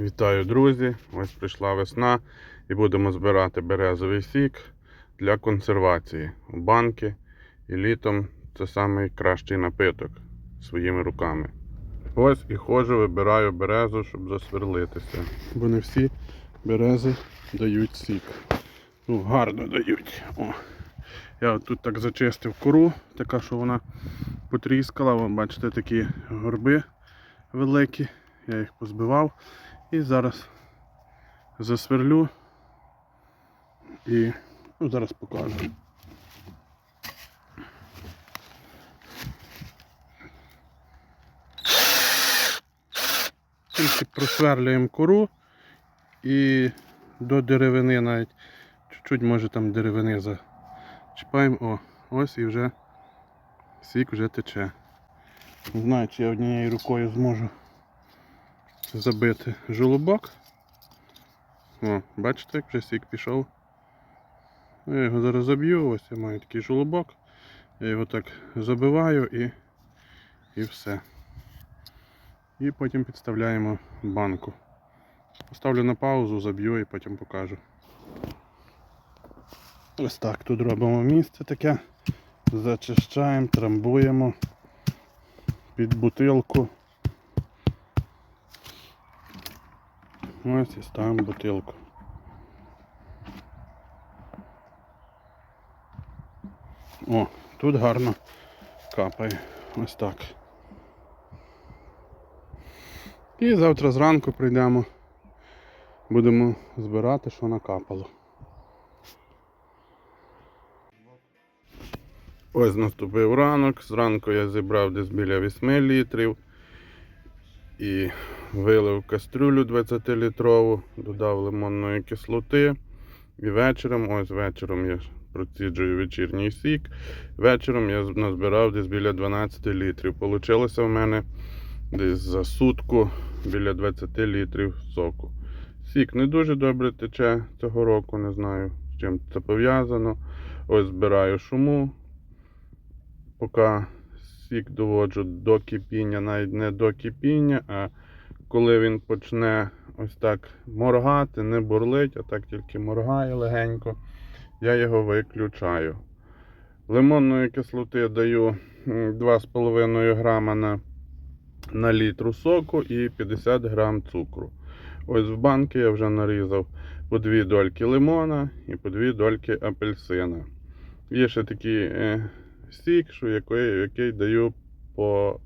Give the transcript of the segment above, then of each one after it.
Вітаю, друзі! Ось прийшла весна і будемо збирати березовий сік для консервації у банки. І літом це найкращий напиток своїми руками. Ось і ходжу, вибираю березу, щоб засверлитися. Бо не всі берези дають сік. Ну, гарно дають. О. Я тут так зачистив кору, така, що вона потріскала. Вон, бачите, такі горби великі. Я їх позбивав. І зараз засверлю і ну, зараз покажу. Тільки просверлюємо кору і до деревини навіть чуть-чуть може там деревини зачіпаємо. О, ось і вже сік вже тече. Не знаю, чи я однією рукою зможу забити жолобок. О, бачите, як вже сік пішов. Я його зараз заб'ю, ось я маю такий жолобок. Я його так забиваю і, і все. І потім підставляємо банку. Поставлю на паузу, заб'ю і потім покажу. Ось так тут робимо місце таке. Зачищаємо, трамбуємо під бутилку. Ось і ставимо бутилку. О, тут гарно капає. Ось так. І завтра зранку прийдемо, будемо збирати, що накапало. Ось наступив ранок. Зранку я зібрав десь біля 8 літрів і вилив кастрюлю 20-літрову, додав лимонної кислоти. І вечором, ось вечором я проціджую вечірній сік. Вечором я назбирав десь біля 12 літрів. Получилося в мене десь за сутку біля 20 літрів соку. Сік не дуже добре тече цього року, не знаю з чим це пов'язано. Ось збираю шуму. Поки сік доводжу до кипіння, навіть не до кипіння, а коли він почне ось так моргати, не бурлить, а так тільки моргає легенько, я його виключаю. Лимонної кислоти даю 2,5 грама на, на літру соку і 50 грам цукру. Ось в банки я вже нарізав по 2 дольки лимона і по 2 дольки апельсина. Є ще такий що який, який даю по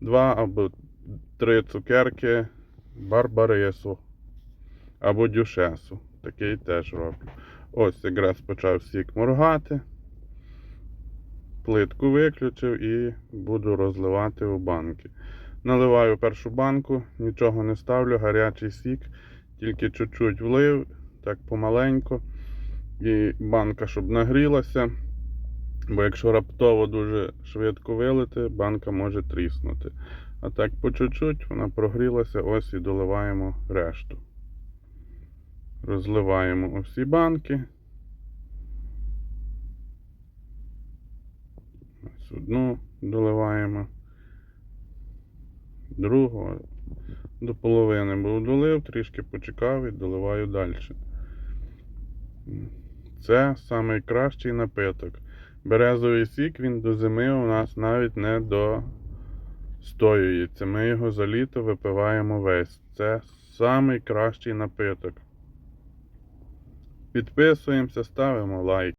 2 або 3 цукерки барбарису або дюшесу. Такий теж роблю. Ось якраз почав сік моргати. Плитку виключив і буду розливати у банки. Наливаю першу банку, нічого не ставлю, гарячий сік, тільки чуть-чуть влив, так помаленьку. І банка, щоб нагрілася. Бо якщо раптово дуже швидко вилити, банка може тріснути. А так по чуть-чуть вона прогрілася, ось і доливаємо решту. Розливаємо усі банки. Ось одну доливаємо. Другу до половини був долив, трішки почекав і доливаю далі. Це найкращий напиток. Березовий сік він до зими у нас навіть не достоюється. Ми його за літо випиваємо весь. Це найкращий напиток. Підписуємося, ставимо лайк.